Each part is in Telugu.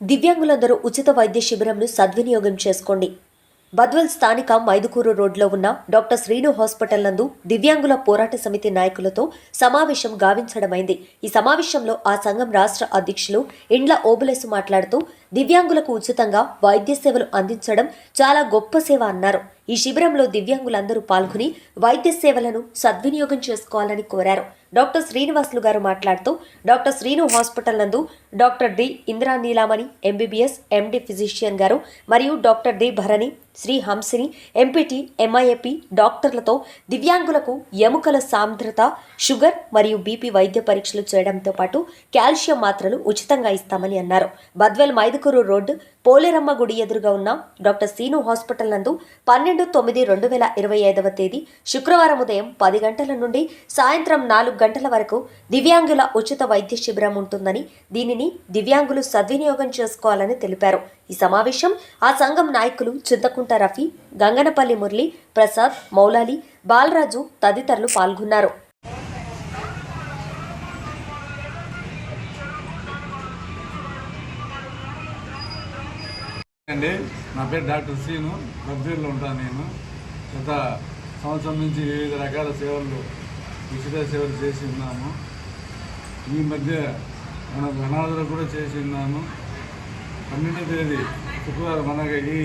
దివ్యాంగులందరూ ఉచిత వైద్య శిబిరంను సద్వినియోగం చేసుకోండి. బద్వల్ స్థానిక మైదుకూరు రోడ్లో ఉన్న డాక్టర్ శ్రీను హాస్పిటల్ నందు దివ్యాంగుల పోరాట సమితి నాయకులతో సమావేశం గావించడమైంది. ఈ సమావేశంలో ఆ సంఘం రాష్ట్ర అధ్యక్షులు ఇండ్ల ఓబులేసు మాట్లాడుతూ దివ్యాంగులకు ఉచితంగా వైద్య సేవలు అందించడం చాలా గొప్ప సేవ అన్నారు. ఈ శిబిరంలో దివ్యాంగులందరూ పాల్గొని వైద్య సేవలను సద్వినియోగం చేసుకోవాలని కోరారు. డాక్టర్ శ్రీనివాసులు గారు మాట్లాడుతూ డాక్టర్ శ్రీను హాస్పిటల్ నందు doctor D Indira Neelamani MBBS MD physician గారు మరియు doctor D Bharani Sri Hamsini MPT MIAP డాక్టర్లతో దివ్యాంగులకు ఎముకల సాంద్రత షుగర్ మరియు బీపీ వైద్య పరీక్షలు చేయడంతో పాటు కాల్షియం మాత్రలు ఉచితంగా ఇస్తామని అన్నారు. బద్వెల్ మైదుకూరు రోడ్డు పోలేరమ్మ గుడి ఎదురుగా ఉన్న డాక్టర్ సీను హాస్పిటల్ నందు పన్నెండు తొమ్మిది రెండు వేల ఇరవై ఐదవ తేదీ శుక్రవారం ఉదయం పది గంటల నుండి సాయంత్రం నాలుగు గంటల వరకు దివ్యాంగుల ఉచిత వైద్య శిబిరం ఉంటుందని దీనిని దివ్యాంగులు సద్వినియోగం చేసుకోవాలని తెలిపారు. ఈ సమావేశం ఆ సంఘం నాయకులు చింతకుంట రఫీ గంగనపల్లి మురళి ప్రసాద్ మౌలాలి బాలరాజు తదితరులు పాల్గొన్నారు. అండి. నా పేరు డాక్టర్ సీను. బద్రీలో ఉంటాను నేను. గత సంవత్సరం నుంచి వివిధ రకాల సేవలు ఉచిత సేవలు చేసి ఉన్నాము. ఈ మధ్య మన అనాథలకు కూడా చేసి ఉన్నాము. పన్నెండో తేదీ శుక్రవారం అనగా ఈ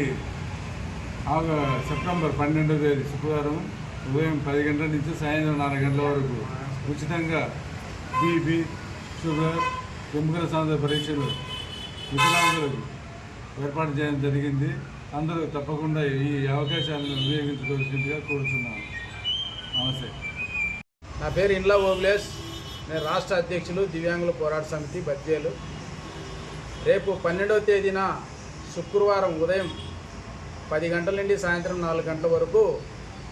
సెప్టెంబర్ పన్నెండో తేదీ శుక్రవారం ఉదయం పది గంటల నుంచి సాయంత్రం నాలుగు గంటల వరకు ఉచితంగా బీపీ షుగర్ ఎముకల సాంద్ర పరీక్షలు వికలాంగులకు ఏర్పాటు చేయడం జరిగింది. అందరూ తప్పకుండా ఈ అవకాశాలను వినియోగించుకోవాల్సిందిగా కోరుతున్నాను నమస్తే. నా పేరు ఇండ్ల ఓబ్లేస్ నేను రాష్ట్ర అధ్యక్షులు దివ్యాంగుల పోరాట సమితి బద్వేలు రేపు పన్నెండవ తేదీన శుక్రవారం ఉదయం పది గంటల నుండి సాయంత్రం నాలుగు గంటల వరకు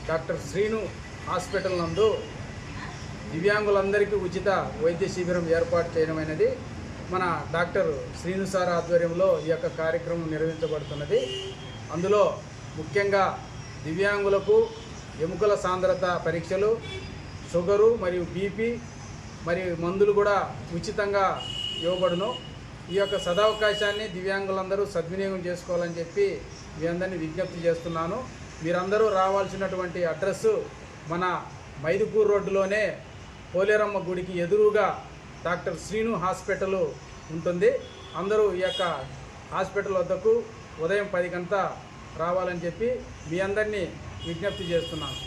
డాక్టర్ శ్రీను హాస్పిటల్ నందు దివ్యాంగులందరికీ ఉచిత వైద్య శిబిరం ఏర్పాటు చేయడమైనది. మన డాక్టర్ శ్రీను సార్ ఆధ్వర్యంలో ఈ యొక్క కార్యక్రమం నిర్వహించబడుతున్నది. అందులో ముఖ్యంగా దివ్యాంగులకు ఎముకల సాంద్రత పరీక్షలు షుగరు మరియు బీపీ మరియు మందులు కూడా ఉచితంగా ఇవ్వబడును. ఈ యొక్క సదావకాశాన్ని దివ్యాంగులందరూ సద్వినియోగం చేసుకోవాలని చెప్పి మీ అందరినీ విజ్ఞప్తి చేస్తున్నాను. మీరందరూ రావాల్సినటువంటి అడ్రస్సు మన మైదుకూరు రోడ్డులోనే పోలేరమ్మ గుడికి ఎదురుగా డాక్టర్ శ్రీను హాస్పిటల్ ఉంటుంది. అందరూ ఈ యొక్క హాస్పిటల్ వద్దకు ఉదయం పది గంట రావాలని చెప్పి మీ అందరినీ విజ్ఞప్తి చేస్తున్నాను.